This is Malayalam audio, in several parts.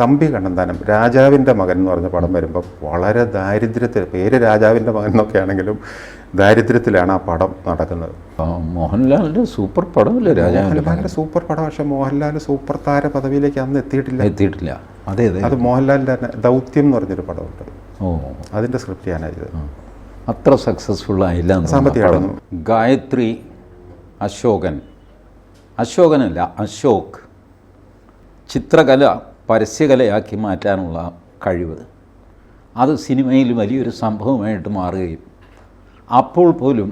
തമ്പി കണ്ണന്താനം രാജാവിന്റെ മകൻ എന്ന് പറഞ്ഞ പടം വരുമ്പോൾ വളരെ ദാരിദ്ര്യത്തിൽ പേര് രാജാവിന്റെ മകൻ എന്നൊക്കെ ആണെങ്കിലും ദാരിദ്ര്യത്തിലാണ് ആ പടം നടക്കുന്നത്. മോഹൻലാലിന്റെ മോഹൻലാലിന്റെ സൂപ്പർ പടമല്ലേ രാജാവിന്റെ സൂപ്പർ പടം പക്ഷേ മോഹൻലാൽ സൂപ്പർ താര പദവിയിലേക്ക് അന്ന് എത്തിയിട്ടില്ല. എത്തിയിട്ടില്ല. അതെ അതെ. അത് മോഹൻലാലിന്റെ തന്നെ ദൗത്യം എന്ന് പറഞ്ഞൊരു പടമുണ്ട്. ഓ. അതിന്റെ സ്ക്രിപ്റ്റ് ഞാനായത് അത്ര സക്സസ്ഫുൾ ആയില്ല സാമ്പത്തിക ഗായത്രി അശോകൻ. അശോകനല്ല അശോക്. ചിത്രകല പരസ്യകലയാക്കി മാറ്റാനുള്ള കഴിവ്. അത് സിനിമയിൽ വലിയൊരു സംഭവമായിട്ട് മാറുകയും അപ്പോൾ പോലും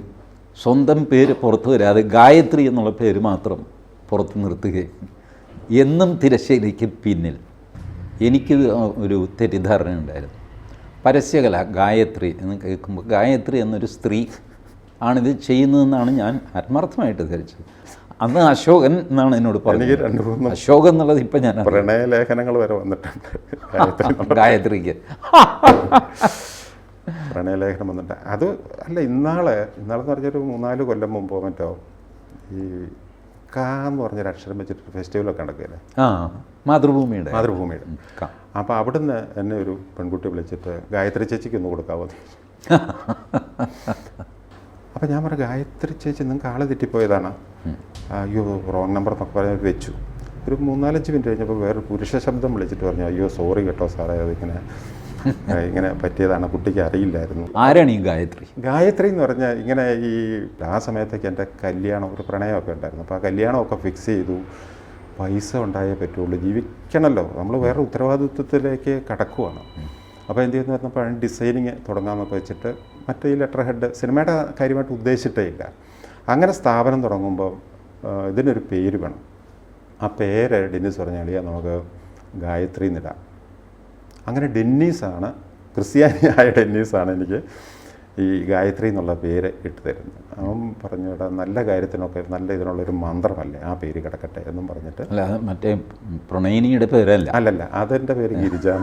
സ്വന്തം പേര് പുറത്തു വരാതെ ഗായത്രി എന്നുള്ള പേര് മാത്രം പുറത്ത് നിർത്തുകയും എന്നും തിരശ്ശേരിക്ക് പിന്നിൽ. എനിക്ക് ഒരു തെറ്റിദ്ധാരണ ഉണ്ടായിരുന്നു. പരസ്യകല ഗായത്രി എന്ന് കേൾക്കുമ്പോൾ ഗായത്രി എന്നൊരു സ്ത്രീ ആണിത് ചെയ്യുന്നതെന്നാണ് ഞാൻ ആത്മാർത്ഥമായിട്ട് ധരിച്ചത്. അന്ന് അശോകൻ എന്നാണ് എന്നോട് പറഞ്ഞത്. രണ്ട് മൂന്ന് അശോകൻ എന്നുള്ളത് ഇപ്പം ഞാൻ. പ്രണയലേഖനങ്ങൾ വരെ വന്നിട്ടുണ്ട്. ഗായത്രിക്ക്. പ്രണയലേഖനം വന്നിട്ട് അത് അല്ല ഇന്നാളെ ഇന്നാളെന്ന് പറഞ്ഞൊരു മൂന്നാൽ കൊല്ലം മുമ്പോ മറ്റോ ഈ കാ എന്ന് പറഞ്ഞൊരു അക്ഷരം വെച്ചിട്ട് ഫെസ്റ്റിവലൊക്കെ നടക്കുകയല്ലേ? ആ മാതൃഭൂമിയുടെ. മാതൃഭൂമിയുടെ. അപ്പൊ അപ്പോൾ അവിടുന്ന് എന്നെ ഒരു പെൺകുട്ടി വിളിച്ചിട്ട് ഗായത്രി ചേച്ചിക്ക് ഒന്ന് കൊടുക്കാവോ അപ്പൊ അപ്പോൾ ഞാൻ പറഞ്ഞു ഗായത്രി ചേച്ചി നിങ്ങൾക്ക് ആളെ തെറ്റിപ്പോയതാണ്? അയ്യോ റോങ് നമ്പർ എന്നൊക്കെ പറഞ്ഞ് വെച്ചു. ഒരു മൂന്നാലഞ്ച് മിനിറ്റ് കഴിഞ്ഞപ്പോൾ വേറൊരു പുരുഷ ശബ്ദം വിളിച്ചിട്ട് പറഞ്ഞു അയ്യോ സോറി കേട്ടോ സാറേ അതിങ്ങനെ ഇങ്ങനെ പറ്റിയതാണ് കുട്ടിക്ക് അറിയില്ലായിരുന്നു. ആരാണ് ഈ ഗായത്രി? ഗായത്രി എന്ന് പറഞ്ഞാൽ ഇങ്ങനെ ഈ ആ സമയത്തൊക്കെ എന്റെ കല്യാണം ഒരു പ്രണയമൊക്കെ ഉണ്ടായിരുന്നു. അപ്പോൾ ആ കല്യാണമൊക്കെ ഫിക്സ് ചെയ്തു. പൈസ ഉണ്ടായേ പറ്റുള്ളൂ ജീവിക്കണമല്ലോ. നമ്മൾ വേറെ ഉത്തരവാദിത്വത്തിലേക്ക് കടക്കുവാണ്. അപ്പോൾ എന്ത് ചെയ്യുന്നു പറഞ്ഞപ്പോൾ ഡിസൈനിങ് തുടങ്ങാമെന്നൊക്കെ വെച്ചിട്ട് മറ്റേ ഈ ലെറ്റർ ഹെഡ് സിനിമയുടെ കാര്യമായിട്ട് ഉദ്ദേശിച്ചിട്ടേ ഇല്ല. അങ്ങനെ സ്ഥാപനം തുടങ്ങുമ്പോൾ ഇതിനൊരു പേര് വേണം. ആ പേര് ഡെന്നിസ് പറഞ്ഞാൽ നമുക്ക് ഗായത്രി എന്നിടാം. അങ്ങനെ ഡെന്നീസാണ് ക്രിസ്ത്യാനിയായ ഡെന്നീസാണ് എനിക്ക് ഈ ഗായത്രി എന്നുള്ള പേര് ഇട്ട് തരുന്നു അവൻ പറഞ്ഞു ഇവിടെ നല്ല കാര്യത്തിനൊക്കെ നല്ല ഇതിനുള്ളൊരു മന്ത്രമല്ലേ ആ പേര് കിടക്കട്ടെ എന്നും പറഞ്ഞിട്ട് അല്ല മറ്റേ പ്രണയിനിയുടെ പേരല്ല. അല്ലല്ല അതെന്റെ പേര് ഗിരിജ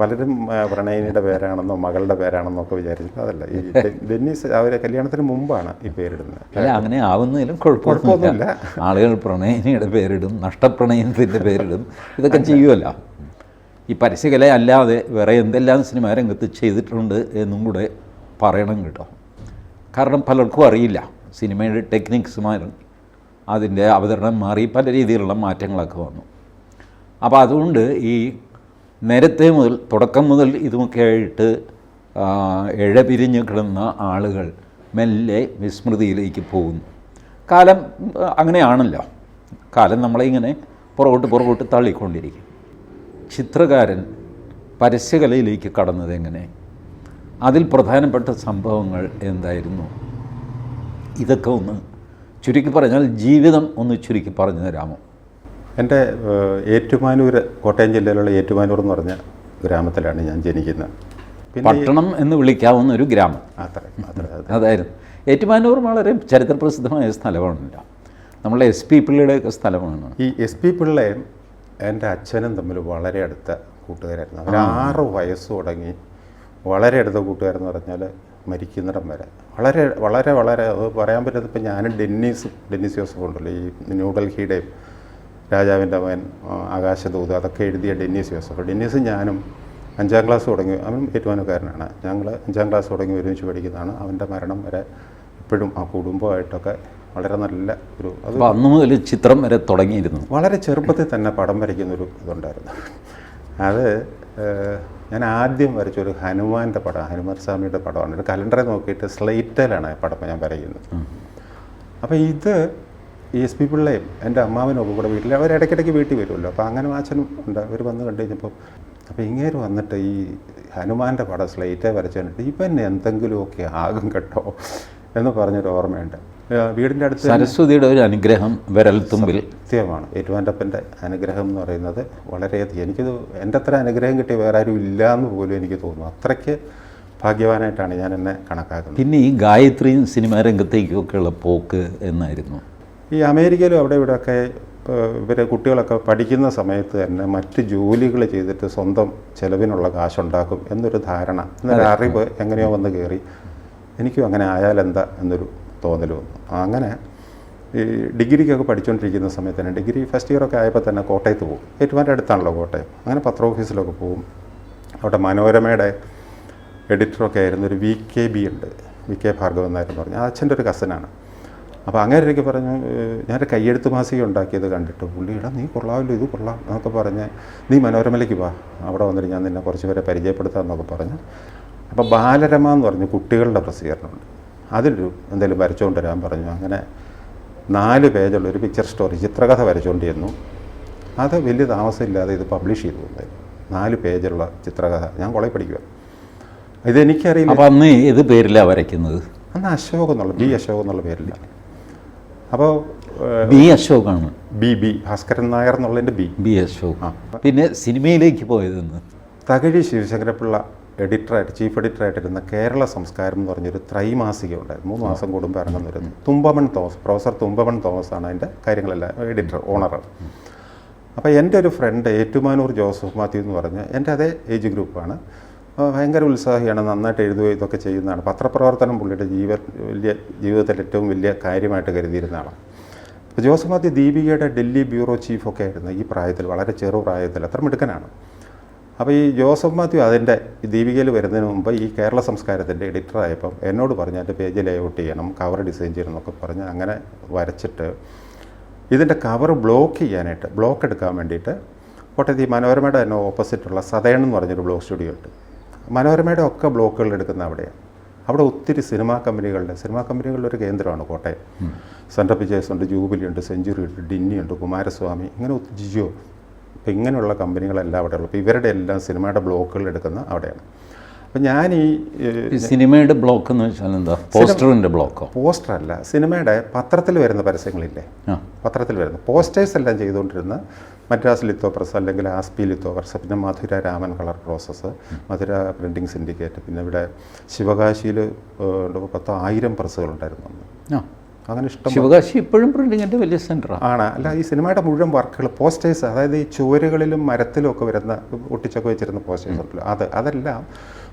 പലരും പ്രണയിനിയുടെ പേരാണെന്നോ മകളുടെ പേരാണെന്നോ ഒക്കെ വിചാരിച്ചിട്ട് അതല്ല. ഈ ഡെന്നീസ് അവരെ കല്യാണത്തിന് മുമ്പാണ് ഈ പേരിടുന്നത്. അല്ല അങ്ങനെ ആവുന്നതിലും കുഴപ്പമൊന്നുമില്ല. ആളുകൾ പ്രണയിനിയുടെ പേരിടും നഷ്ടപ്രണയത്തിന്റെ പേരിടും ഇതൊക്കെ ചെയ്യുമല്ലോ ഈ പരസ്യകല അല്ലാതെ വേറെ എന്തെല്ലാം സിനിമാ രംഗത്ത് ചെയ്തിട്ടുണ്ട് എന്നും കൂടെ പറയണം കേട്ടോ. കാരണം പലർക്കും അറിയില്ല സിനിമയുടെ ടെക്നിക്സ് മാറി അതിന്റെ അവതരണം മാറി പല രീതിയിലുള്ള മാറ്റങ്ങളൊക്കെ വന്നു. അപ്പോൾ അതുകൊണ്ട് ഈ നേരത്തെ മുതൽ തുടക്കം മുതൽ ഇതുമൊക്കെ ആയിട്ട് ഇഴപിരിഞ്ഞ് കിടന്ന ആളുകൾ മെല്ലെ വിസ്മൃതിയിലേക്ക് പോകുന്നു. കാലം അങ്ങനെയാണല്ലോ. കാലം നമ്മളെ ഇങ്ങനെ പുറകോട്ട് പുറകോട്ട് തള്ളിക്കൊണ്ടിരിക്കും. ചിത്രകാരൻ പരസ്യകലയിലേക്ക് കടന്നത് എങ്ങനെ? അതിൽ പ്രധാനപ്പെട്ട സംഭവങ്ങൾ എന്തായിരുന്നു? ഇതൊക്കെ ഒന്ന് ചുരുക്കി പറഞ്ഞാൽ ജീവിതം ഒന്ന് ചുരുക്കി പറഞ്ഞു തരാമോ? എന്റെ ഏറ്റുമാനൂർ കോട്ടയം ജില്ലയിലുള്ള ഏറ്റുമാനൂർ എന്ന് പറഞ്ഞ ഗ്രാമത്തിലാണ് ഞാൻ ജനിക്കുന്നത്. പട്ടണം എന്ന് വിളിക്കാവുന്ന ഒരു ഗ്രാമം. അതായിരുന്നു. ഏറ്റുമാനൂർ വളരെ ചരിത്രപ്രസിദ്ധമായ സ്ഥലമാണല്ലോ. നമ്മളെ എസ് പി പിള്ളയുടെയൊക്കെ സ്ഥലമാണ്. ഈ എസ് പി പിള്ളയും എന്റെ അച്ഛനും തമ്മിൽ വളരെ അടുത്ത കൂട്ടുകാരായിരുന്നു. അവർ ആറ് വയസ്സ് തുടങ്ങി വളരെ അടുത്ത കൂട്ടുകാരെന്ന് പറഞ്ഞാൽ മരിക്കുന്നിടം വരെ. വളരെ വളരെ വളരെ അത് പറയാൻ പറ്റുന്നത് ഇപ്പം ഞാനും ഡെന്നീസ് ഡെന്നീസ് ജോസഫ് ഉണ്ടല്ലോ. ഈ ന്യൂഡൽഹിയുടെയും രാജാവിന്റെ മകൻ ആകാശദൂത് അതൊക്കെ എഴുതിയ ഡെന്നീസ് ജോസഫ്. ഡെന്നീസ് ഞാനും അഞ്ചാം ക്ലാസ് തുടങ്ങി അവൻ ഏറ്റുമാനക്കാരനാണ്. ഞങ്ങൾ അഞ്ചാം ക്ലാസ് തുടങ്ങി ഒരുമിച്ച് പഠിക്കുന്നതാണ്. അവന്റെ മരണം വരെ ഇപ്പോഴും ആ കുടുംബമായിട്ടൊക്കെ വളരെ നല്ല ഒരു അത് അന്ന് മുതൽ ചിത്രം വരെ തുടങ്ങിയിരുന്നു. വളരെ ചെറുപ്പത്തിൽ തന്നെ പടം വരയ്ക്കുന്നൊരു ഇതുണ്ടായിരുന്നു. അത് ഞാൻ ആദ്യം വരച്ചൊരു ഹനുമാന്റെ പടം ഹനുമാൻ സ്വാമിയുടെ പടമാണ്. ഒരു കലണ്ടറെ നോക്കിയിട്ട് സ്ലൈറ്റലാണ് പടം ഞാൻ വരയ്ക്കുന്നത്. അപ്പോൾ ഇത് എസ് പി പിള്ളയും എന്റെ അമ്മാവനും ഒക്കെ കൂടെ വീട്ടിൽ അവർ ഇടയ്ക്കിടയ്ക്ക് വീട്ടിൽ വരുമല്ലോ. അപ്പോൾ അങ്ങനെ അച്ഛനും ഉണ്ട്. അവർ വന്ന് കണ്ടു കഴിഞ്ഞപ്പോൾ അപ്പോൾ ഇങ്ങേര് വന്നിട്ട് ഈ ഹനുമാന്റെ പടം സ്ലൈറ്റേ വരച്ചു കണ്ടിട്ട് ഇവൻ എന്തെങ്കിലുമൊക്കെ ആകും കേട്ടോ എന്ന് പറഞ്ഞൊരു ഓർമ്മയുണ്ട്. വീടിന്റെ അടുത്ത് സരസ്വതിയുടെ ഒരു അനുഗ്രഹം വിരൽ തുമ്പിൽ. സത്യമാണ്. ഏറ്റുമാന്റപ്പന്റെ അനുഗ്രഹം എന്ന് പറയുന്നത് വളരെയധികം എനിക്കത് എന്റെ അത്ര അനുഗ്രഹം കിട്ടിയ വേറെ ആരും ഇല്ല എന്ന് പോലും എനിക്ക് തോന്നുന്നു. അത്രയ്ക്ക് ഭാഗ്യവാനായിട്ടാണ് ഞാൻ എന്നെ കണക്കാക്കുന്നത്. പിന്നെ ഈ ഗായത്രിയും സിനിമാ രംഗത്തേക്കൊക്കെയുള്ള പോക്ക് എന്നായിരുന്നു? ഈ അമേരിക്കയിലും അവിടെ ഇവിടെയൊക്കെ ഇവരെ കുട്ടികളൊക്കെ പഠിക്കുന്ന സമയത്ത് തന്നെ മറ്റ് ജോലികൾ ചെയ്തിട്ട് സ്വന്തം ചെലവിനുള്ള കാശുണ്ടാക്കും എന്നൊരു ധാരണ എന്നൊരു അറിവ് എങ്ങനെയോ വന്ന് കയറി എനിക്കും അങ്ങനെ ആയാലെന്താ എന്നൊരു തോന്നൽ വന്നു അങ്ങനെ ഈ ഡിഗ്രിക്കൊക്കെ പഠിച്ചുകൊണ്ടിരിക്കുന്ന സമയത്ത് തന്നെ ഡിഗ്രി ഫസ്റ്റ് ഇയറൊക്കെ ആയപ്പോൾ തന്നെ കോട്ടയത്ത് പോകും. ഏറ്റുമാന്റെ അടുത്താണല്ലോ കോട്ടയം. അങ്ങനെ പത്ര ഓഫീസിലൊക്കെ പോകും. അവിടെ മനോരമയുടെ എഡിറ്ററൊക്കെ ആയിരുന്നു ഒരു വി കെ ബി ഉണ്ട്. വി കെ ഭാർഗവ എന്നായിരുന്നു പറഞ്ഞു. അച്ഛന്റെ ഒരു കസനാണ് അപ്പോൾ അങ്ങനെ എനിക്ക് പറഞ്ഞു ഞാനൊരു കയ്യെഴുത്ത് മാസിക ഉണ്ടാക്കിയത് കണ്ടിട്ട് പുള്ളിയുടെ നീ കൊള്ളാമല്ലോ ഇത് കൊള്ളാം എന്നൊക്കെ പറഞ്ഞ് നീ മനോരമയിലേക്ക് വാ. അവിടെ വന്നിട്ട് ഞാൻ നിന്നെ കുറച്ച് പേരെ പരിചയപ്പെടുത്താം എന്നൊക്കെ പറഞ്ഞു. അപ്പോൾ ബാലരമ എന്ന് പറഞ്ഞ് കുട്ടികളുടെ പ്രസിദ്ധീകരണമുണ്ട്. അതിലൊരു എന്തെങ്കിലും വരച്ചുകൊണ്ട് വരാൻ പറഞ്ഞു. അങ്ങനെ നാല് പേജുള്ള ഒരു പിക്ചർ സ്റ്റോറി ചിത്രകഥ വരച്ചുകൊണ്ട് ചെന്നു അത് വലിയ താമസമില്ലാതെ ഇത് പബ്ലിഷ് ചെയ്തു. എന്തായാലും നാല് പേജുള്ള ചിത്രകഥ. ഞാൻ കോളേജ് പഠിക്കുക ഇതെനിക്കറിയില്ല. അപ്പോൾ അന്ന് ഏത് പേരിലാണ് വരയ്ക്കുന്നത്? അന്ന് അശോക് എന്നുള്ള ബി അശോക് എന്നുള്ള പേരില്ല അപ്പോൾ ബി അശോകാണ്. ബി ബി ഭാസ്കരൻ നായർ എന്നുള്ളതിന്റെ ബി. ബി അശോക്. ആ. പിന്നെ സിനിമയിലേക്ക് പോയതെന്ന്? തകഴി ശിവശങ്കരപ്പിള്ള എഡിറ്ററായിട്ട് ചീഫ് എഡിറ്ററായിട്ടിരുന്ന കേരള സംസ്കാരം എന്ന് പറഞ്ഞൊരു ത്രൈമാസിക ഉണ്ടായിരുന്നു. മൂന്ന് മാസം കൂടുമ്പോൾ ഇറങ്ങുന്നിരുന്നു തുമ്പമൺ തോമസ് പ്രൊഫസർ തുമ്പമൺ തോമസ് ആണ് അതിന്റെ കാര്യങ്ങളെല്ലാം എഡിറ്റർ ഓണർ. അപ്പോൾ എന്റെ ഒരു ഫ്രണ്ട് ഏറ്റുമാനൂർ ജോസഫ് മാത്യു എന്ന് പറഞ്ഞ് എന്റെ അതേ ഏജ് ഗ്രൂപ്പാണ്. ഭയങ്കര ഉത്സാഹിയാണ് നന്നായിട്ട് എഴുതുകയും ഇതൊക്കെ ചെയ്യുന്നതാണ്. പത്രപ്രവർത്തനം പുള്ളിയുടെ ജീവ വലിയ ജീവിതത്തിൽ ഏറ്റവും വലിയ കാര്യമായിട്ട് കരുതിയിരുന്ന ആളാണ്. അപ്പോൾ ജോസഫ് മാത്യു ദീപികയുടെ ഡൽഹി ബ്യൂറോ ചീഫൊക്കെ ആയിരുന്നു ഈ പ്രായത്തിൽ വളരെ ചെറു പ്രായത്തിൽ അത്ര മിടുക്കനാണ്. അപ്പോൾ ഈ ജോസഫ് മാത്യു അതിന്റെ ദീപികയിൽ വരുന്നതിന് മുമ്പ് ഈ കേരള സംസ്കാരത്തിന്റെ എഡിറ്ററായപ്പം എന്നോട് പറഞ്ഞു എന്റെ പേജ് ലേഔട്ട് ചെയ്യണം കവർ ഡിസൈൻ ചെയ്യണം എന്നൊക്കെ പറഞ്ഞ് അങ്ങനെ വരച്ചിട്ട് ഇതിന്റെ കവർ ബ്ലോക്ക് ചെയ്യാനായിട്ട് ബ്ലോക്ക് എടുക്കാൻ വേണ്ടിയിട്ട് കോട്ടയത്ത് ഈ മനോരമയുടെ തന്നെ ഓപ്പോസിറ്റുള്ള സതേൺ എന്ന് പറഞ്ഞൊരു ബ്ലോക്ക് സ്റ്റുഡിയോ ഉണ്ട്. മനോരമയുടെ ഒക്കെ ബ്ലോക്കുകൾ എടുക്കുന്ന അവിടെയാണ് അവിടെ ഒത്തിരി സിനിമാ കമ്പനികളുടെ സിനിമാ കമ്പനികളുടെ ഒരു കേന്ദ്രമാണ് കോട്ടയം. സെൻട്രൽ പിക്ചേഴ്സ് ഉണ്ട് ജൂബിലി ഉണ്ട് സെഞ്ചുറി ഉണ്ട് ഡിന്നി ഉണ്ട് കുമാരസ്വാമി ഇങ്ങനെ ജിയോ അപ്പോൾ ഇങ്ങനെയുള്ള കമ്പനികളെല്ലാം അവിടെ ഉള്ളു. അപ്പോൾ ഇവരുടെ എല്ലാം സിനിമയുടെ ബ്ലോക്കുകൾ എടുക്കുന്ന അവിടെയാണ്. അപ്പോൾ ഞാൻ ഈ സിനിമയുടെ ബ്ലോക്ക് എന്ന് വെച്ചാൽ എന്താ? പോസ്റ്ററിന്റെ ബ്ലോക്കോ? പോസ്റ്റർ അല്ല സിനിമയുടെ പത്രത്തിൽ വരുന്ന പരസ്യങ്ങളില്ലേ? പത്രത്തിൽ വരുന്ന പോസ്റ്റേഴ്സ് എല്ലാം ചെയ്തുകൊണ്ടിരുന്ന മദ്രാസ് ലിത്തോപ്രസ് അല്ലെങ്കിൽ ആസ്പി ലിത്തോപ്രസ് പിന്നെ Madurai Raman colour process Madurai printing syndicate പിന്നെ ഇവിടെ ശിവകാശിയിൽ പത്തോ ആയിരം പ്രസ്സുകളുണ്ടായിരുന്നു ആ. അങ്ങനെ ഇഷ്ടം ശിവകാശി ഇപ്പോഴും പ്രിന്റിങ്ങിന്റെ വലിയ സെന്ററാണ്. ആണ്. അല്ല ഈ സിനിമയുടെ മുഴുവൻ വർക്കുകൾ പോസ്റ്റേഴ്സ് അതായത് ഈ ചുവരുകളിലും മരത്തിലും ഒക്കെ വരുന്ന ഒട്ടിച്ചൊക്കെ വെച്ചിരുന്ന പോസ്റ്റേഴ്സ് ഉണ്ടല്ലോ. അത് അതെല്ലാം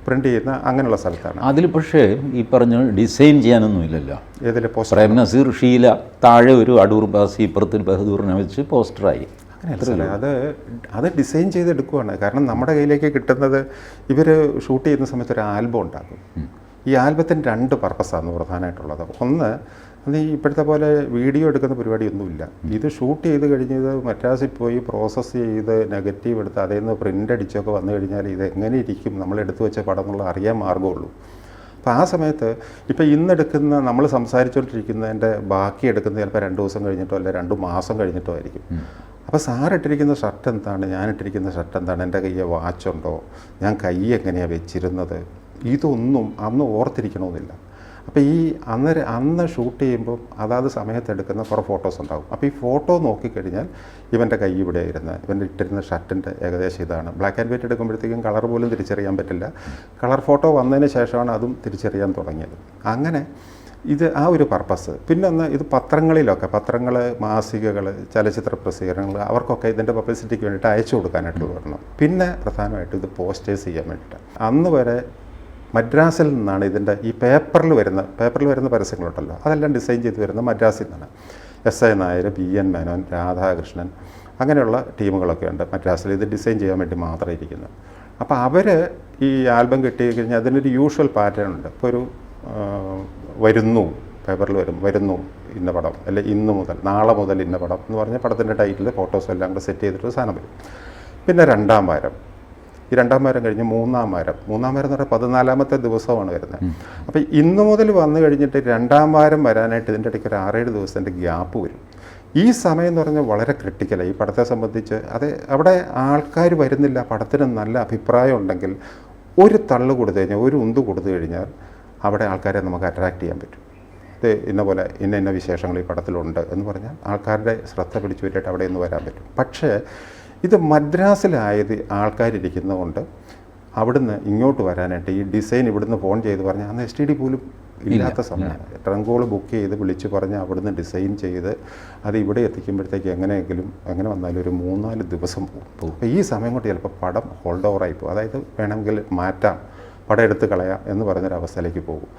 പ്രിന്റ് ചെയ്യുന്ന അങ്ങനെയുള്ള സ്ഥലത്താണ്. അതിൽ പക്ഷേ ഈ പറഞ്ഞ ഡിസൈൻ ചെയ്യാനൊന്നുമില്ലല്ലോ ഏതിലെ പോസ്റ്റർ പ്രേം നസീർ ഷീല താഴെ ഒരു അടൂർ ബാസി ഇപ്പുറത്തിൽ ബഹദൂറിനെ വെച്ച് പോസ്റ്ററായി അങ്ങനെയല്ല അത് അത് ഡിസൈൻ ചെയ്തെടുക്കുവാണ്. കാരണം നമ്മുടെ കയ്യിലേക്ക് കിട്ടുന്നത് ഇവർ ഷൂട്ട് ചെയ്യുന്ന സമയത്ത് ഒരു ആൽബം ഉണ്ടാക്കും. ഈ ആൽബത്തിന് രണ്ട് പർപ്പസാണ് പ്രധാനമായിട്ടുള്ളത്. ഒന്ന് അത് ഇപ്പോഴത്തെ പോലെ വീഡിയോ എടുക്കുന്ന പരിപാടിയൊന്നുമില്ല. ഇത് ഷൂട്ട് ചെയ്ത് കഴിഞ്ഞത് മറ്റാസിൽ പോയി പ്രോസസ്സ് ചെയ്ത് നെഗറ്റീവ് എടുത്ത് അതിൽ നിന്ന് പ്രിന്റ് അടിച്ചൊക്കെ വന്നു കഴിഞ്ഞാൽ ഇത് എങ്ങനെ ഇരിക്കും? നമ്മൾ എടുത്തു വെച്ച പടം എന്നുള്ള അറിയാൻ മാർഗമുള്ളൂ. അപ്പോൾ ആ സമയത്ത് ഇപ്പോൾ ഇന്നെടുക്കുന്ന നമ്മൾ സംസാരിച്ചുകൊണ്ടിരിക്കുന്നതിന്റെ ബാക്കി എടുക്കുന്നത് ചിലപ്പോൾ രണ്ട് ദിവസം കഴിഞ്ഞിട്ടോ അല്ലെ രണ്ട് മാസം കഴിഞ്ഞിട്ടോ ആയിരിക്കും. അപ്പോൾ സാറിട്ടിരിക്കുന്ന ഷർട്ട് എന്താണ്? ഞാനിട്ടിരിക്കുന്ന ഷർട്ട് എന്താണ്? എന്റെ കയ്യിൽ വാച്ചുണ്ടോ ഞാൻ കൈ എങ്ങനെയാണ് വെച്ചിരുന്നത്? ഇതൊന്നും അന്ന് ഓർത്തിരിക്കണമെന്നില്ല. അപ്പോൾ ഈ അന്ന് അന്ന് ഷൂട്ട് ചെയ്യുമ്പോൾ അതാത് സമയത്ത് എടുക്കുന്ന കുറേ ഫോട്ടോസ് ഉണ്ടാകും അപ്പോൾ ഈ ഫോട്ടോ നോക്കിക്കഴിഞ്ഞാൽ ഇവന്റെ കൈ ഇവിടെ ഇരുന്ന് ഇവന്റെ ഇട്ടിരുന്ന ഷർട്ടിന്റെ ഏകദേശം ഇതാണ്. ബ്ലാക്ക് ആൻഡ് വൈറ്റ് എടുക്കുമ്പോഴത്തേക്കും കളർ പോലും തിരിച്ചറിയാൻ പറ്റില്ല. കളർ ഫോട്ടോ വന്നതിന് ശേഷമാണ് അതും തിരിച്ചറിയാൻ തുടങ്ങിയത്. അങ്ങനെ ഇത് ആ ഒരു പർപ്പസ് പിന്നെ ഒന്ന് ഇത് പത്രങ്ങളിലൊക്കെ പത്രങ്ങൾ മാസികകൾ ചലച്ചിത്ര പ്രസിദ്ധീകരണങ്ങൾ അവർക്കൊക്കെ ഇതിന്റെ പബ്ലിസിറ്റിക്ക് വേണ്ടിയിട്ട് അയച്ചു കൊടുക്കാനായിട്ട് വരണം. പിന്നെ പ്രധാനമായിട്ടും ഇത് പോസ്റ്റേഴ്സ് ചെയ്യാൻ വേണ്ടിയിട്ട്. അന്ന് വരെ മദ്രാസിൽ നിന്നാണ് ഇതിന്റെ ഈ പേപ്പറിൽ വരുന്ന പേപ്പറിൽ വരുന്ന പരസ്യങ്ങളുണ്ടല്ലോ. അതെല്ലാം ഡിസൈൻ ചെയ്ത് വരുന്ന മദ്രാസിൽ നിന്നാണ്. S A Nair P N Menon Radhakrishnan അങ്ങനെയുള്ള ടീമുകളൊക്കെ ഉണ്ട് മദ്രാസിൽ. ഇത് ഡിസൈൻ ചെയ്യാൻ വേണ്ടി മാത്രം ഇരിക്കുന്നത് അപ്പോൾ അവർ ഈ ആൽബം കിട്ടി കഴിഞ്ഞാൽ അതിനൊരു യൂഷ്വൽ പാറ്റേൺ ഉണ്ട്. ഇപ്പോൾ ഒരു വരുന്നു പേപ്പറിൽ വരും വരുന്നു ഇന്ന പടം അല്ലെ ഇന്ന് മുതൽ നാളെ മുതൽ ഇന്ന പടം എന്ന് പറഞ്ഞാൽ പടത്തിന്റെ ടൈറ്റിൽ ഫോട്ടോസ് എല്ലാം കൂടെ സെറ്റ് ചെയ്തിട്ട് സാധനം വരും. പിന്നെ രണ്ടാം വാരം. ഈ രണ്ടാം വാരം കഴിഞ്ഞ് മൂന്നാം വാരം. മൂന്നാം വാരം എന്ന് പറഞ്ഞാൽ പതിനാലാമത്തെ ദിവസമാണ് വരുന്നത്. അപ്പോൾ ഇന്ന് മുതൽ വന്നു കഴിഞ്ഞിട്ട് രണ്ടാം വാരം വരാനായിട്ട് ഇതിന്റെ ഇടയ്ക്ക് ഒരു ആറേഴ് ദിവസത്തിന്റെ ഗ്യാപ്പ് വരും. ഈ സമയം എന്ന് പറഞ്ഞാൽ വളരെ ക്രിട്ടിക്കലാണ് ഈ പടത്തെ സംബന്ധിച്ച് അത് അവിടെ ആൾക്കാർ വരുന്നില്ല. പടത്തിന് നല്ല അഭിപ്രായം ഉണ്ടെങ്കിൽ ഒരു തള്ളു കൊടുത്തു കഴിഞ്ഞാൽ ഒരു ഉന്ത് കൊടുത്തു കഴിഞ്ഞാൽ അവിടെ ആൾക്കാരെ നമുക്ക് അട്രാക്റ്റ് ചെയ്യാൻ പറ്റും. ഇത് ഇന്ന പോലെ ഇന്ന ഇന്ന വിശേഷങ്ങൾ ഈ പടത്തിലുണ്ട് എന്ന് പറഞ്ഞാൽ ആൾക്കാരുടെ ശ്രദ്ധ പിടിച്ചു പറ്റിയിട്ട് അവിടെ നിന്ന് വരാൻ പറ്റും. പക്ഷേ ഇത് മദ്രാസിലായത് ആൾക്കാരിരിക്കുന്നതുകൊണ്ട് അവിടുന്ന് ഇങ്ങോട്ട് വരാനായിട്ട് ഈ ഡിസൈൻ ഇവിടുന്ന് ഫോൺ ചെയ്ത് പറഞ്ഞാൽ അന്ന് എസ് ടി ഡി പോലും ഇല്ലാത്ത സമയമാണ് ട്രങ്കോൾ ബുക്ക് ചെയ്ത് വിളിച്ച് പറഞ്ഞ് അവിടുന്ന് ഡിസൈൻ ചെയ്ത് അത് ഇവിടെ എത്തിക്കുമ്പോഴത്തേക്ക് എങ്ങനെയെങ്കിലും എങ്ങനെ വന്നാലും ഒരു മൂന്നാൽ ദിവസം പോകും. അപ്പോൾ ഈ സമയം കൊണ്ട് ചിലപ്പോൾ പടം ഹോൾഡ് ഓവറായി പോകും. അതായത് വേണമെങ്കിൽ മാറ്റാം പടം എടുത്ത് കളയാം എന്ന് പറഞ്ഞൊരവസ്ഥയിലേക്ക് പോകും.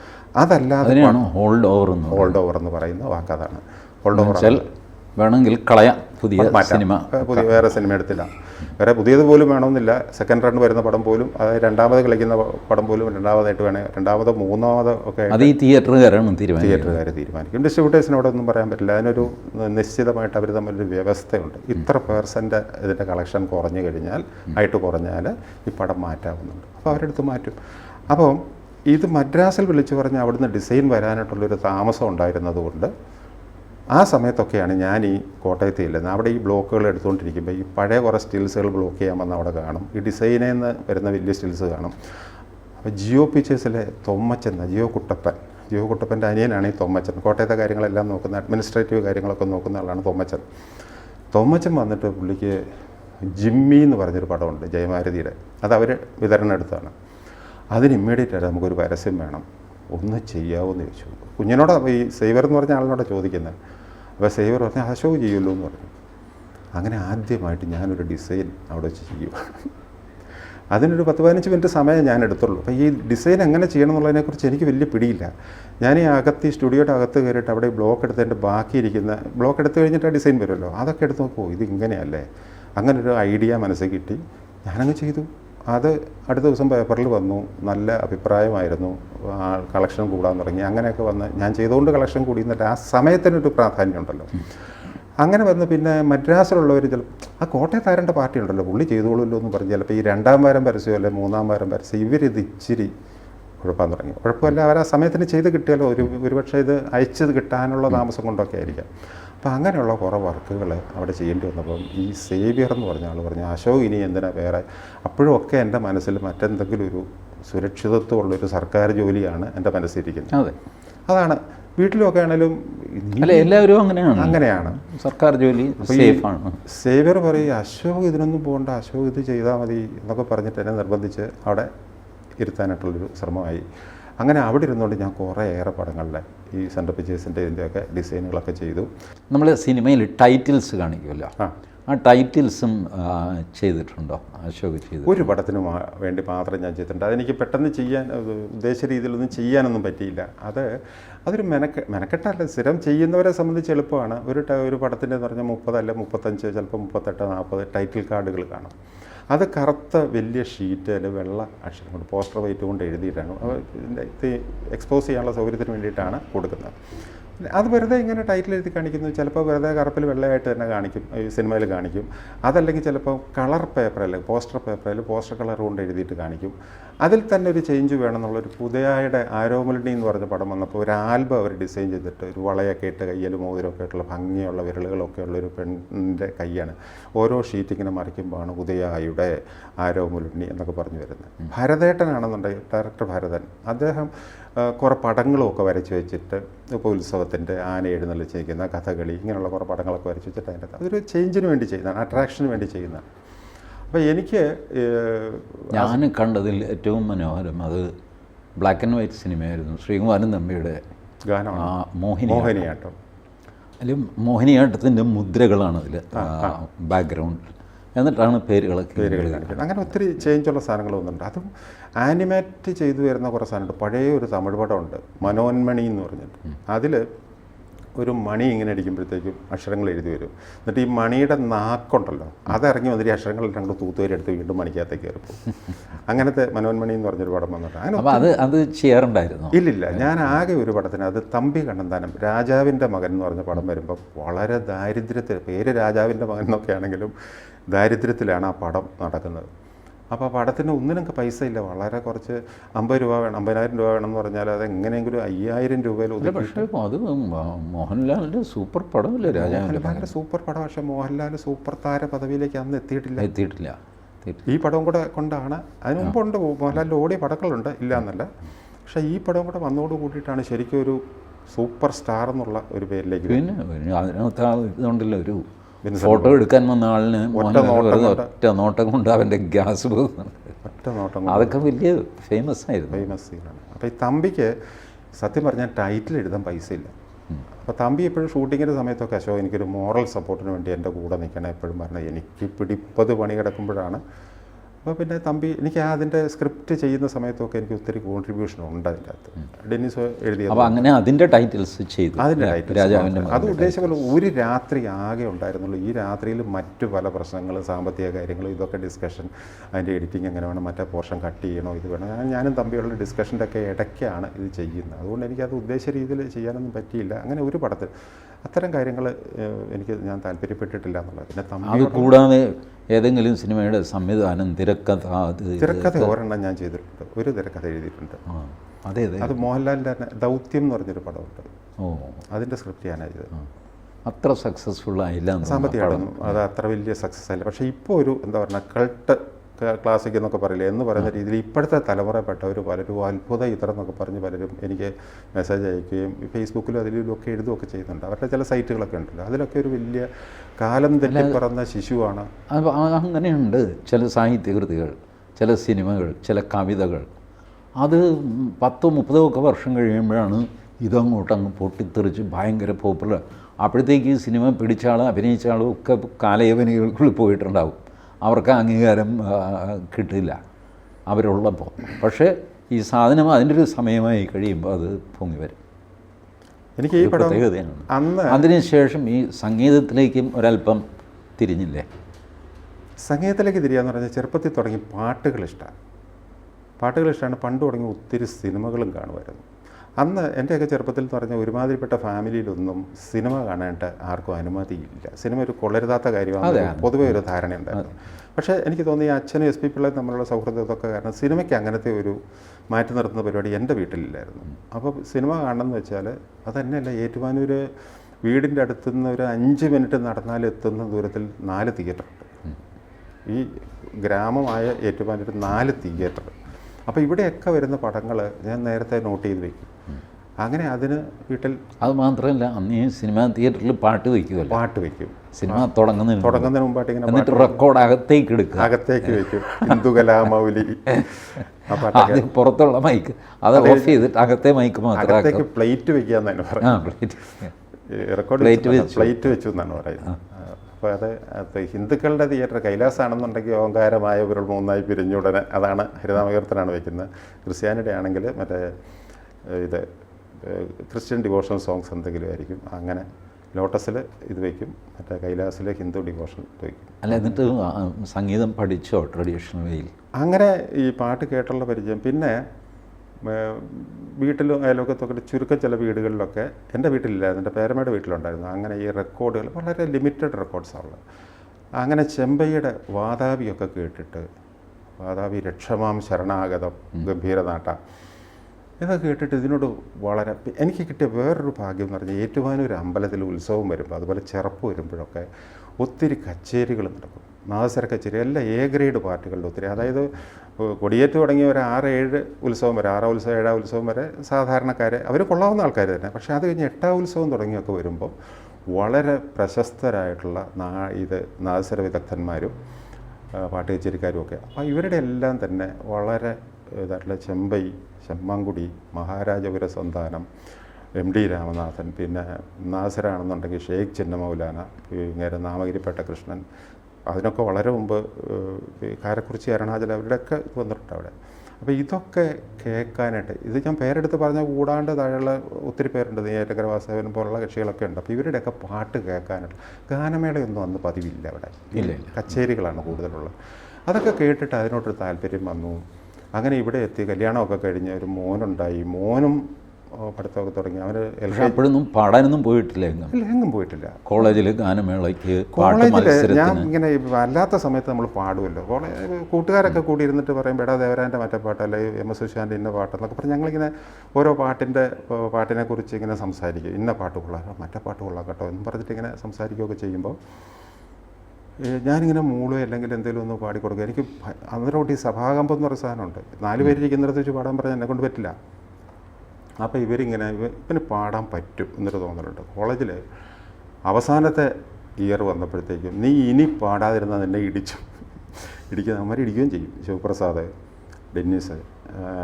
അതല്ലാതെ ഹോൾഡ് ഓവർ ഹോൾഡ് ഓവർ എന്ന് പറയുന്ന വാക്കതാണ് ഹോൾഡ് ഓവർ വേണമെങ്കിൽ കളയാം. പുതിയ സിനിമ. പുതിയ വേറെ സിനിമ എടുത്തില്ല. വേറെ പുതിയത് പോലും വേണമെന്നില്ല. സെക്കൻഡ് റൺ വരുന്ന പടം പോലും അതായത് രണ്ടാമത് കളിക്കുന്ന പടം പോലും രണ്ടാമതായിട്ട് വേണേ രണ്ടാമതോ മൂന്നാമതോ ഒക്കെ അത് ഈ തിയേറ്ററുകാരാണ് തിയേറ്ററുകാർ തീരുമാനിക്കും. ഡിസ്ട്രിബ്യൂട്ടേഴ്സിന് അവിടെ ഒന്നും പറയാൻ പറ്റില്ല. അതിനൊരു നിശ്ചിതമായിട്ട് അവർ തമ്മിലൊരു വ്യവസ്ഥയുണ്ട്. ഇത്ര പേഴ്സന്റ് ഇതിന്റെ കളക്ഷൻ കുറഞ്ഞു കഴിഞ്ഞാൽ ആയിട്ട് കുറഞ്ഞാൽ ഈ പടം മാറ്റാവുന്നുണ്ട്. അപ്പോൾ അവരെടുത്ത് മാറ്റും. അപ്പം ഇത് മദ്രാസിൽ വിളിച്ചു പറഞ്ഞാൽ അവിടുന്ന് ഡിസൈൻ വരാനായിട്ടുള്ളൊരു താമസം ഉണ്ടായിരുന്നതുകൊണ്ട് ആ സമയത്തൊക്കെയാണ് ഞാൻ ഈ കോട്ടയത്ത് ചെല്ലുന്നത്. അവിടെ ഈ ബ്ലോക്കുകൾ എടുത്തുകൊണ്ടിരിക്കുമ്പോൾ ഈ പഴയ കുറേ സ്റ്റിൽസുകൾ ബ്ലോക്ക് ചെയ്യാൻ വന്ന അവിടെ കാണും. ഈ ഡിസൈനിൽ നിന്ന് വരുന്ന വലിയ സ്റ്റിൽസ് കാണും. അപ്പോൾ ജിയോ പിക്ചേഴ്സിലെ തൊമ്മച്ചൻ ജിയോ കുട്ടപ്പൻ. ജിയോ കുട്ടപ്പന്റെ അനിയനാണ് ഈ തൊമ്മച്ചൻ. കോട്ടയത്തെ കാര്യങ്ങളെല്ലാം നോക്കുന്ന അഡ്മിനിസ്ട്രേറ്റീവ് കാര്യങ്ങളൊക്കെ നോക്കുന്ന ആളാണ് തൊമ്മച്ചൻ. തൊമ്മച്ചൻ വന്നിട്ട് പുള്ളിക്ക് ജിമ്മി എന്ന് പറഞ്ഞൊരു പടമുണ്ട് ജയമാരതിയുടെ. അത് അവർ വിതരണം എടുത്താണ്. അതിന് ഇമ്മീഡിയറ്റ് ആയിട്ട് നമുക്കൊരു പരസ്യം വേണം. ഒന്ന് ചെയ്യാവോ എന്ന് ചോദിച്ചു. കുഞ്ഞിനോട് ഈ സേവർ എന്ന് പറഞ്ഞ ആളിനോട് ചോദിക്കുന്നത്. അപ്പോൾ സേവർ പറഞ്ഞ അശോക് ചെയ്യുമല്ലോ എന്ന് പറഞ്ഞു. അങ്ങനെ ആദ്യമായിട്ട് ഞാനൊരു ഡിസൈൻ അവിടെ വെച്ച് ചെയ്യുവാണ് അതിനൊരു പത്ത് പതിനഞ്ച് മിനിറ്റ് സമയം ഞാൻ എടുത്തുള്ളൂ. അപ്പോൾ ഈ ഡിസൈൻ എങ്ങനെ ചെയ്യണം എന്നുള്ളതിനെക്കുറിച്ച് എനിക്ക് വലിയ പിടിയില്ല. ഞാൻ ഈ അകത്ത് ഈ സ്റ്റുഡിയോയുടെ അകത്ത് കയറിയിട്ട് അവിടെ ബ്ലോക്ക് എടുത്തതിന്റെ ബാക്കിയിരിക്കുന്ന ബ്ലോക്ക് എടുത്തു കഴിഞ്ഞിട്ട് ആ ഡിസൈൻ വരുമല്ലോ. അതൊക്കെ എടുത്ത് നോക്കുമോ ഇത് ഇങ്ങനെയല്ലേ? അങ്ങനെ ഒരു ഐഡിയ മനസ്സിൽ കിട്ടി. ഞാനങ്ങ് ചെയ്തു. അത് അടുത്ത ദിവസം പേപ്പറിൽ വന്നു. നല്ല അഭിപ്രായമായിരുന്നു. കളക്ഷൻ കൂടാൻ തുടങ്ങി. അങ്ങനെയൊക്കെ വന്ന് ഞാൻ ചെയ്തുകൊണ്ട് കളക്ഷൻ കൂടി എന്നിട്ട് ആ സമയത്തിനൊരു പ്രാധാന്യം ഉണ്ടല്ലോ അങ്ങനെ വന്ന് പിന്നെ മദ്രാസിലുള്ളവർ ചില ആ കോട്ടയത്താരന്റെ പാർട്ടി ഉണ്ടല്ലോ പുള്ളി ചെയ്തോളൂല്ലോ എന്ന് പറഞ്ഞ് ചിലപ്പോൾ ഈ രണ്ടാം വാരം പരസ്യം അല്ലെങ്കിൽ മൂന്നാം വാരം പരസ്യം ഇവരിത് ഇച്ചിരി കുഴപ്പം തുടങ്ങി. കുഴപ്പമില്ല അവർ ആ സമയത്തിന് ചെയ്ത് കിട്ടിയാലോ? ഒരു ഒരുപക്ഷെ ഇത് അയച്ചത് കിട്ടാനുള്ള താമസം കൊണ്ടൊക്കെ ആയിരിക്കാം. അപ്പോൾ അങ്ങനെയുള്ള കുറേ വർക്കുകൾ അവിടെ ചെയ്യേണ്ടി വന്നപ്പം ഈ സേവിയർ എന്ന് പറഞ്ഞ ആൾ പറഞ്ഞു അശോക് ഇനി എന്തിനാ വേറെ? അപ്പോഴും ഒക്കെ എന്റെ മനസ്സിൽ മറ്റെന്തെങ്കിലും ഒരു സുരക്ഷിതത്വമുള്ള ഒരു സർക്കാർ ജോലിയാണ് എന്റെ മനസ്സിലിരിക്കുന്നത്. അതെ. അതാണ്. വീട്ടിലൊക്കെ ആണെങ്കിലും അല്ല എല്ലാവരും അങ്ങനെയാണ്. അങ്ങനെയാണ്. സർക്കാർ ജോലി സേഫാണ് സേവ്യർ പറയും അശോക് ഇതിനൊന്നും പോകണ്ട അശോക് ഇത് ചെയ്താൽ മതി എന്നൊക്കെ പറഞ്ഞിട്ട് എന്നെ നിർബന്ധിച്ച് അവിടെ ഇരുത്താനായിട്ടുള്ളൊരു ശ്രമമായി. അങ്ങനെ അവിടെ ഇരുന്നുകൊണ്ട് ഞാൻ കുറേ ഏറെ പടങ്ങളിലെ ഈ സെൻട്രൽ പിക്ചേഴ്സിന്റെ ഇതിന്റെയൊക്കെ ഡിസൈനുകളൊക്കെ ചെയ്തു. നമ്മൾ സിനിമയിൽ ടൈറ്റിൽസ് കാണിക്കുമല്ലോ. ആ. ആ ടൈറ്റിൽസും ചെയ്തിട്ടുണ്ടോ? അശോക് ചെയ്തു ഒരു പടത്തിന് വേണ്ടി മാത്രം ഞാൻ ചെയ്തിട്ടുണ്ട്. അതെനിക്ക് പെട്ടെന്ന് ചെയ്യാൻ ഉദ്ദേശ രീതിയിലൊന്നും ചെയ്യാനൊന്നും പറ്റിയില്ല. അത് അതൊരു മെനക്ക മെനക്കെട്ടല്ല. സ്ഥിരം ചെയ്യുന്നവരെ സംബന്ധിച്ച് എളുപ്പമാണ്. ഒരു ഒരു പടത്തിന്റെ എന്ന് പറഞ്ഞാൽ മുപ്പതല്ല മുപ്പത്തഞ്ച് ചിലപ്പോൾ മുപ്പത്തെട്ട് നാൽപ്പത് ടൈറ്റിൽ കാർഡുകൾ കാണും. അത് കറുത്ത വലിയ ഷീറ്റിൽ വെള്ള അക്ഷരം കൊണ്ട് പോസ്റ്റർ വൈറ്റ് കൊണ്ട് എഴുതിയിട്ടാണ്. ഇത് എക്സ്പോസ് ചെയ്യാനുള്ള സൗകര്യത്തിന് വേണ്ടിയിട്ടാണ് കൊടുക്കുന്നത്. അത് വെറുതെ ഇങ്ങനെ ടൈറ്റിൽ എഴുതി കാണിക്കുന്നു. ചിലപ്പോൾ വെറുതെ കറുപ്പിൽ വെള്ളയായിട്ട് തന്നെ കാണിക്കും. സിനിമയിൽ കാണിക്കും. അതല്ലെങ്കിൽ ചിലപ്പോൾ കളർ പേപ്പറിൽ പോസ്റ്റർ പേപ്പറിൽ പോസ്റ്റർ കളർ കൊണ്ട് എഴുതിയിട്ട് കാണിക്കും. അതിൽ തന്നെ ഒരു ചേഞ്ച് വേണം വേണമെന്നുള്ളൊരു പുതിയയുടെ ആരോമലിനി എന്ന് പറഞ്ഞ പടം വന്നപ്പോൾ ഒരു ആൽബം അവർ ഡിസൈൻ ചെയ്തിട്ട് ഒരു വളയൊക്കെ ഇട്ട് കയ്യിൽ മോതിരമൊക്കെ ആയിട്ടുള്ള ഭംഗിയുള്ള വിരലുകളൊക്കെ ഉള്ള ഒരു പെണ്ണിന്റെ കൈയാണ് ഓരോ ഷീറ്റ് ഇങ്ങനെ മറിക്കുമ്പോഴാണ് ഉദയായുടെ ആരോമുലുണ്ണി എന്നൊക്കെ പറഞ്ഞു വരുന്നത്. ഭരതേട്ടനാണെന്നുണ്ടെങ്കിൽ ഡയറക്ടർ ഭരതൻ അദ്ദേഹം കുറേ പടങ്ങളും ഒക്കെ വരച്ച് വെച്ചിട്ട് ഇപ്പോൾ ഉത്സവത്തിന്റെ ആന എഴുന്നള്ളിച്ചിരിക്കുന്ന കഥകളി ഇങ്ങനെയുള്ള കുറേ പടങ്ങളൊക്കെ വരച്ച് വെച്ചിട്ട് അതിന്റെ അതൊരു ചേഞ്ചിന് വേണ്ടി ചെയ്യുന്നതാണ് അട്രാക്ഷന് വേണ്ടി ചെയ്യുന്നതാണ്. അപ്പോൾ എനിക്ക് ഞാൻ കണ്ടതിൽ ഏറ്റവും മനോഹരം അത് ബ്ലാക്ക് ആൻഡ് വൈറ്റ് സിനിമയായിരുന്നു. ശ്രീകുമാരൻ തമ്പിയുടെ ഗാനമാണ്. ആ മോഹിനി മോഹിനിയാട്ടം. അതിൽ മോഹിനിയാട്ടത്തിന്റെ മുദ്രകളാണ് അതിൽ ബാക്ക്ഗ്രൗണ്ട് എന്നിട്ടാണ് പേരുകളൊക്കെ പേരുകൾ കാണിക്കുന്നത്. അങ്ങനെ ഒത്തിരി ചേഞ്ചുള്ള സാധനങ്ങൾ വന്നിട്ടുണ്ട്. അതും ആനിമേറ്റ് ചെയ്തു വരുന്ന കുറേ സാധനമുണ്ട് പഴയ ഒരു തമിഴ് പടമുണ്ട്. മനോന്മണി എന്ന് പറഞ്ഞിട്ട്. അതിൽ ഒരു മണി ഇങ്ങനെ അടിക്കുമ്പോഴത്തേക്കും അക്ഷരങ്ങൾ എഴുതി വരും. എന്നിട്ട് ഈ മണിയുടെ നാക്കുണ്ടല്ലോ അതിറങ്ങി വന്നിട്ട് ഈ അക്ഷരങ്ങൾ രണ്ട് തൂത്തുവരെ എടുത്ത് വീണ്ടും മണിക്കകത്തേക്ക് കയറി പോകും അങ്ങനത്തെ മനോന്മണി എന്ന് പറഞ്ഞൊരു പടം വന്നിട്ട് അങ്ങനെ അപ്പോൾ അത് അത് ചെയ്യാറുണ്ടായിരുന്നു? ഇല്ലില്ല ഞാൻ ആകെ ഒരു പടത്തിന് അത് തമ്പി കണ്ണന്താനം രാജാവിന്റെ മകൻ എന്ന് പറഞ്ഞ പടം വരുമ്പോൾ വളരെ ദാരിദ്ര്യത്തിൽ പേര് രാജാവിന്റെ മകൻ എന്നൊക്കെ ആണെങ്കിലും ദാരിദ്ര്യത്തിലാണ് ആ പടം നടക്കുന്നത്. അപ്പോൾ പടത്തിന് ഒന്നിനും പൈസ ഇല്ല. വളരെ കുറച്ച് അമ്പത് രൂപ വേണം അമ്പതിനായിരം രൂപ വേണം എന്ന് പറഞ്ഞാൽ അത് എങ്ങനെയെങ്കിലും അയ്യായിരം രൂപയിൽ പക്ഷേ അത് മോഹൻലാലിന്റെ സൂപ്പർ പടമല്ലേ മോഹൻലാലിന്റെ സൂപ്പർ പടം പക്ഷേ മോഹൻലാൽ സൂപ്പർ താര പദവിയിലേക്ക് അന്ന് എത്തിയിട്ടില്ല. എത്തിയിട്ടില്ല. ഈ പടവും കൂടെ കൊണ്ടാണ് അതിന് മുമ്പുണ്ട് മോഹൻലാലിന്റെ ഓടിയ പടക്കളുണ്ട് ഇല്ല എന്നല്ല പക്ഷേ ഈ പടം കൂടെ വന്നോട് കൂടിയിട്ടാണ് ശരിക്കും ഒരു സൂപ്പർ സ്റ്റാർ എന്നുള്ള ഒരു പേരിലേക്ക് പിന്നെ അതിനകത്ത് ഇതുണ്ടല്ലോ ഒരു ഫോട്ടോ എടുക്കാൻ വന്ന ആളിന് ഒറ്റ നോട്ടം കൊണ്ട് അവന്റെ ഗ്യാസ് പോകുന്നുണ്ട്. ഒറ്റ നോട്ടം അതൊക്കെ വലിയ ഫേമസ് ആയിരുന്നു. ഫേമസ് സീനാണ് അപ്പോൾ ഈ തമ്പിക്ക് സത്യം പറഞ്ഞാൽ ടൈറ്റിൽ എഴുതാൻ പൈസ ഇല്ല. അപ്പോൾ തമ്പി എപ്പോഴും ഷൂട്ടിങ്ങിന്റെ സമയത്തൊക്കെ അശോക് എനിക്കൊരു മോറൽ സപ്പോർട്ടിന് വേണ്ടി എന്റെ കൂടെ നിൽക്കണം എപ്പോഴും പറഞ്ഞാൽ എനിക്ക് പിടിപ്പത് പണി കിടക്കുമ്പോഴാണ് അപ്പോൾ പിന്നെ തമ്പി എനിക്ക് ആ അതിന്റെ സ്ക്രിപ്റ്റ് ചെയ്യുന്ന സമയത്തൊക്കെ എനിക്ക് ഒത്തിരി കോൺട്രിബ്യൂഷൻ ഉണ്ട് അതിന്റെ അകത്ത്. ഡെന്നിസ് എഴുതിയത് അപ്പോൾ അങ്ങനെ അതിന്റെ ടൈറ്റിൽസ് ചെയ്തു അതിന്റെ ടൈറ്റിൽസ് അത് ഉദ്ദേശിച്ച ഒരു രാത്രി ആകെ ഉണ്ടായിരുന്നുള്ളൂ. ഈ രാത്രിയിൽ മറ്റു പല പ്രശ്നങ്ങളും സാമ്പത്തിക കാര്യങ്ങളും ഇതൊക്കെ ഡിസ്കഷൻ അതിന്റെ എഡിറ്റിംഗ് എങ്ങനെ വേണം മറ്റേ പോർഷൻ കട്ട് ചെയ്യണോ ഇത് വേണം. ഞാനും തമ്പിയുള്ള ഡിസ്കഷന്റെ ഒക്കെ ഇടയ്ക്കാണ് ഇത് ചെയ്യുന്നത്. അതുകൊണ്ട് എനിക്കത് ഉദ്ദേശ രീതിയിൽ ചെയ്യാനൊന്നും പറ്റിയില്ല. അങ്ങനെ ഒരു പടത്തിൽ അത്തരം കാര്യങ്ങൾ എനിക്ക് ഞാൻ താല്പര്യപ്പെട്ടിട്ടില്ല എന്നുള്ളത്. പിന്നെ അത് കൂടാതെ ഏതെങ്കിലും സിനിമയുടെ സംവിധാനം തിരക്കഥ തിരക്കഥ ഒരെണ്ണം ഞാൻ ചെയ്തിട്ടുണ്ട്. ഒരു തിരക്കഥ എഴുതിയിട്ടുണ്ട്. അതെ അതെ. അത് മോഹൻലാലിന്റെ തന്നെ ദൗത്യം എന്ന് പറഞ്ഞൊരു പടമുണ്ട്. ഓ. അതിന്റെ സ്ക്രിപ്റ്റ് ഞാൻ ചെയ്തത് അത്ര സക്സസ്ഫുൾ ആയില്ല തോന്നുന്നു. അത് അത്ര വലിയ സക്സസ് ആയില്ല. പക്ഷേ ഇപ്പോൾ ഒരു എന്താ പറയുക കൾട്ട് ക്ലാസിക് എന്നൊക്കെ പറയില്ലേ എന്ന് പറയുന്ന രീതിയിൽ ഇപ്പോഴത്തെ തലമുറപ്പെട്ടവർ പലരും അത്ഭുത ഇത്ര എന്നൊക്കെ പറഞ്ഞ് പലരും എനിക്ക് മെസ്സേജ് അയക്കുകയും ഫേസ്ബുക്കിലും അതിലും ഒക്കെ എഴുതുകയൊക്കെ ചെയ്യുന്നുണ്ട്. അവരുടെ ചില സൈറ്റുകളൊക്കെ ഉണ്ടല്ലോ. അതിലൊക്കെ ഒരു വലിയ കാലം തെറ്റി പറഞ്ഞ ശിശുവാണ്. അങ്ങനെയുണ്ട് ചില സാഹിത്യകൃതികൾ ചില സിനിമകൾ ചില കവിതകൾ. അത് പത്തോ മുപ്പതോ ഒക്കെ വർഷം കഴിയുമ്പോഴാണ് ഇതങ്ങോട്ട് അങ്ങ് പൊട്ടിത്തെറിച്ച് ഭയങ്കര പോപ്പുലർ. അപ്പോഴത്തേക്ക് ഈ സിനിമ പിടിച്ച ആൾ അഭിനയിച്ച ആളും ഒക്കെ കാലയവനികൾക്കുള്ളിൽ പോയിട്ടുണ്ടാവും. അവർക്ക് അംഗീകാരം കിട്ടില്ല അവരുള്ളപ്പോൾ. പക്ഷേ ഈ സാധനം അതിന്റെ ഒരു സമയമായി കഴിയുമ്പോൾ അത് പൊങ്ങി വരും. എനിക്ക് ഈ പ്രത്യേകതയാണ് അന്ന് അതിനുശേഷം ഈ സംഗീതത്തിലേക്കും ഒരല്പം തിരിഞ്ഞില്ലേ? സംഗീതത്തിലേക്ക് തിരിയാന്ന് പറഞ്ഞാൽ ചെറുപ്പത്തിൽ തുടങ്ങി പാട്ടുകൾ ഇഷ്ടമാണ്. പാട്ടുകൾ ഇഷ്ടമാണ്. പണ്ട് തുടങ്ങി ഒത്തിരി സിനിമകളും കാണുമായിരുന്നു. അന്ന് എന്റെയൊക്കെ ചെറുപ്പത്തിൽ എന്ന് പറഞ്ഞാൽ ഒരുമാതിരിപ്പെട്ട ഫാമിലിയിലൊന്നും സിനിമ കാണാനായിട്ട് ആർക്കും അനുമതിയില്ല. സിനിമ ഒരു കൊള്ളരുതാത്ത കാര്യമാണ്. പൊതുവേ ഒരു ധാരണയുണ്ടായിരുന്നു. പക്ഷേ എനിക്ക് തോന്നി അച്ഛനും എസ് പി പിള്ളേരും തമ്മിലുള്ള സൗഹൃദത്തൊക്കെ കാരണം സിനിമയ്ക്ക് അങ്ങനത്തെ ഒരു മാറ്റി നിർത്തുന്ന പരിപാടി എന്റെ വീട്ടിലില്ലായിരുന്നു. അപ്പോൾ സിനിമ കാണണമെന്ന് വെച്ചാൽ അതന്നെയല്ല ഏറ്റുമാനൂർ വീടിന്റെ അടുത്തു നിന്ന് ഒരു അഞ്ച് മിനിറ്റ് നടന്നാൽ എത്തുന്ന ദൂരത്തിൽ നാല് തിയേറ്റർ ഉണ്ട്. ഈ ഗ്രാമമായ ഏറ്റുമാനൂർ നാല് തിയേറ്റർ അപ്പോൾ ഇവിടെയൊക്കെ വരുന്ന പടങ്ങൾ ഞാൻ നേരത്തെ നോട്ട് ചെയ്ത് വെക്കും. അങ്ങനെ അതിന് വീട്ടിൽ അത് മാത്രമല്ല അന്ന് ഈ സിനിമാ തിയേറ്ററിൽ പാട്ട് വയ്ക്കുമല്ലോ പാട്ട് വയ്ക്കും. സിനിമ തുടങ്ങുന്നതിന് തുടങ്ങുന്നതിന് മുമ്പായിട്ട് ഇങ്ങനെ എന്നിട്ട് റെക്കോർഡ് അകത്തേക്ക് എടുക്കുക. അകത്തേക്ക് വയ്ക്കും. ഹിന്ദുകലാമൗലി ആ അത് പുറത്തുള്ള മൈക്ക്. അത് ഓഫ് ചെയ്തിട്ട് അകത്തെ മൈക്ക് മാത്രം അകത്തേക്ക് പ്ലേറ്റ് വെക്കുക എന്നാണ് പറയുന്നത്. പ്ലേറ്റ് റെക്കോർഡ് പ്ലേറ്റ് വെച്ചു എന്നാണ് പറയുന്നത്. അപ്പോൾ അത് അത് ഹിന്ദുക്കളുടെ തിയേറ്റർ കൈലാസാണെന്നുണ്ടെങ്കിൽ ഓങ്കാരമായ ഒരു മൂന്നായി പിരിഞ്ഞുടനെ അതാണ് ഹരിതാമകീർത്തനാണ് വെക്കുന്നത്. ക്രിസ്ത്യാനിയുടെ ആണെങ്കിൽ മറ്റേ ഇത് ക്രിസ്ത്യൻ ഡിവോഷൻ സോങ്സ് എന്തെങ്കിലും ആയിരിക്കും. അങ്ങനെ ലോട്ടസിൽ ഇത് വയ്ക്കും മറ്റേ കൈലാസിൽ ഹിന്ദു ഡിവോഷൻ വയ്ക്കും അല്ല എന്നിട്ട് സംഗീതം പഠിച്ചോ ട്രഡീഷണൽ വേയിൽ? അങ്ങനെ ഈ പാട്ട് കേട്ടുള്ള പരിചയം. പിന്നെ വീട്ടിലും അയൽവക്കത്തൊക്കെ ചുരുക്കം ചില വീടുകളിലൊക്കെ എന്റെ വീട്ടിലില്ലായിരുന്നു. എന്റെ പേരമ്മയുടെ വീട്ടിലുണ്ടായിരുന്നു. അങ്ങനെ ഈ റെക്കോർഡുകൾ വളരെ ലിമിറ്റഡ് റെക്കോർഡ്സാണ് അങ്ങനെ ചെമ്പയുടെ വാതാവിയൊക്കെ കേട്ടിട്ട് വാതാവി രക്ഷമാം ശരണാഗതം ഗംഭീരനാട്ട. ഇതൊക്കെ കേട്ടിട്ട് ഇതിനോട് വളരെ എനിക്ക് കിട്ടിയ വേറൊരു ഭാഗ്യം എന്ന് പറഞ്ഞാൽ ഏറ്റുമാനൂർ അമ്പലത്തിൽ ഉത്സവം വരുമ്പോൾ അതുപോലെ ചെറുപ്പ് വരുമ്പോഴൊക്കെ ഒത്തിരി കച്ചേരികൾ നടക്കും. നാദസര കച്ചേരി എല്ലാ എ ഗ്രേഡ് പാർട്ടികളുടെ ഒത്തിരി. അതായത് കൊടിയേറ്റ് തുടങ്ങിയ ഒരു ആറ് ഏഴ് ഉത്സവം വരെ ആറാം ഉത്സവം ഏഴാം ഉത്സവം വരെ സാധാരണക്കാരെ അവർ കൊള്ളാവുന്ന ആൾക്കാർ തന്നെ. പക്ഷേ അത് കഴിഞ്ഞ് എട്ടാം ഉത്സവം തുടങ്ങിയൊക്കെ വരുമ്പോൾ വളരെ പ്രശസ്തരായിട്ടുള്ള നാ ഇത് നാദസര വിദഗ്ധന്മാരും പാട്ട് കച്ചേരിക്കാരും ഒക്കെ. അപ്പോൾ ഇവരുടെ എല്ലാം തന്നെ വളരെ ഇതായിട്ടുള്ള ചെമ്പൈ ചെമ്മാങ്കുടി മഹാരാജപുര സന്താനം എം ഡി രാമനാഥൻ പിന്നെ നാസരാണെന്നുണ്ടെങ്കിൽ ഷെയ്ഖ് ചിന്നമൗലാന ഇങ്ങനെ നാമഗിരിപ്പെട്ട കൃഷ്ണൻ. അതിനൊക്കെ വളരെ മുമ്പ് കാരക്കുറിച്ചി അരുണാചല അവരുടെയൊക്കെ വന്നിട്ടുണ്ട് അവിടെ. അപ്പോൾ ഇതൊക്കെ കേൾക്കാനായിട്ട് ഇത് ഞാൻ പേരെടുത്ത് പറഞ്ഞാൽ കൂടാണ്ട് താഴെയുള്ള ഒത്തിരി പേരുണ്ട് നെയ്യാറ്റക്കര വാസവൻ പോലുള്ള കക്ഷികളൊക്കെ ഉണ്ട്. അപ്പോൾ ഇവരുടെയൊക്കെ പാട്ട് കേൾക്കാനായിട്ട് ഗാനമേളയൊന്നും അന്ന് പതിവില്ല അവിടെ. ഇല്ല, കച്ചേരികളാണ് കൂടുതലുള്ളത്. അതൊക്കെ കേട്ടിട്ട് അതിനോട്ടൊരു താല്പര്യം വന്നു. അങ്ങനെ ഇവിടെ എത്തി. കല്യാണമൊക്കെ കഴിഞ്ഞ് ഒരു മോനുണ്ടായി. മോനും പഠിത്തമൊക്കെ തുടങ്ങി. അവർ എപ്പോഴൊന്നും പാടാനൊന്നും പോയിട്ടില്ല എങ്ങും? ഇല്ല, എങ്ങും പോയിട്ടില്ല. കോളേജിൽ ഗാനമേളയ്ക്ക് കോളേജിൽ ഞാൻ ഇങ്ങനെ അല്ലാത്ത സമയത്ത് നമ്മൾ പാടുമല്ലോ. കോളേജ് കൂട്ടുകാരൊക്കെ കൂടി ഇരുന്നിട്ട് പറയും ബേടാ ദേവരാന്റെ മറ്റേ പാട്ട് അല്ലെങ്കിൽ എം എസ് സുശാന്റെ ഇന്ന പാട്ട് എന്നൊക്കെ പറഞ്ഞ് ഞങ്ങളിങ്ങനെ ഓരോ പാട്ടിന്റെ പാട്ടിനെക്കുറിച്ച് പാട്ടിനെ കുറിച്ച് ഇങ്ങനെ സംസാരിക്കും. ഇന്ന പാട്ട് കൊള്ളാം മറ്റേ പാട്ട് കൊള്ളാം കേട്ടോ എന്ന് പറഞ്ഞിട്ട് ഇങ്ങനെ സംസാരിക്കുകയൊക്കെ ചെയ്യുമ്പോൾ ഞാനിങ്ങനെ മൂളോ അല്ലെങ്കിൽ എന്തെങ്കിലും ഒന്ന് പാടിക്കൊടുക്കുക എനിക്ക് അന്നേരം ഈ സഭാകമ്പം എന്ന് പറയുന്ന സാധനമുണ്ട്. നാല് പേരിരിക്കുന്നിടത്ത് വെച്ച് പാടാൻ പറഞ്ഞാൽ എന്നെ കൊണ്ട് പറ്റില്ല. അപ്പോൾ ഇവരിങ്ങനെ ഇവ ഇവന് പാടാൻ പറ്റും എന്നൊരു തോന്നലുണ്ട്. കോളേജിൽ അവസാനത്തെ ഇയർ വന്നപ്പോഴത്തേക്കും നീ ഇനി പാടാതിരുന്നാൽ നിന്നെ ഇടിച്ചു. ഇടിക്കുന്ന അവന്മാർ ഇടിക്കുകയും ചെയ്യും. ശിവപ്രസാദ് ഡെന്നിസ്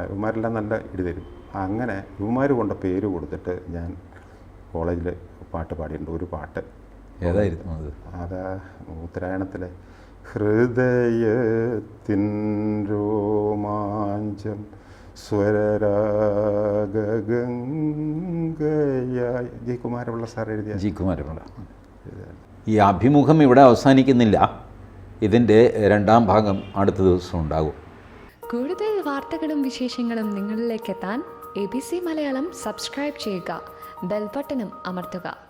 ഇവന്മാരെല്ലാം നല്ല ഇടി തരും. അങ്ങനെ ഇവന്മാർ കൊണ്ട പേര് കൊടുത്തിട്ട് ഞാൻ കോളേജിൽ പാട്ട് പാടിയിട്ടുണ്ട്. ഒരു പാട്ട്. ഏതായിരുന്നു അത്? അതാ ഉത്തരായണത്തിലെ. ഹൃദയത്തിൻ രോമാഞ്ചം സ്വരരാഗംഗയായി ജി കുമാരപിള്ള സാർ എഴുതിയ ജി കുമാരപിള്ള. ഈ അഭിമുഖം ഇവിടെ അവസാനിക്കുന്നില്ല. ഇതിന്റെ രണ്ടാം ഭാഗം അടുത്ത ദിവസം ഉണ്ടാകും. കൂടുതൽ വാർത്തകളും വിശേഷങ്ങളും നിങ്ങളിലേക്ക് എത്താൻ A B C Malayalam subscribe ചെയ്യുക. ബെൽബട്ടനും അമർത്തുക.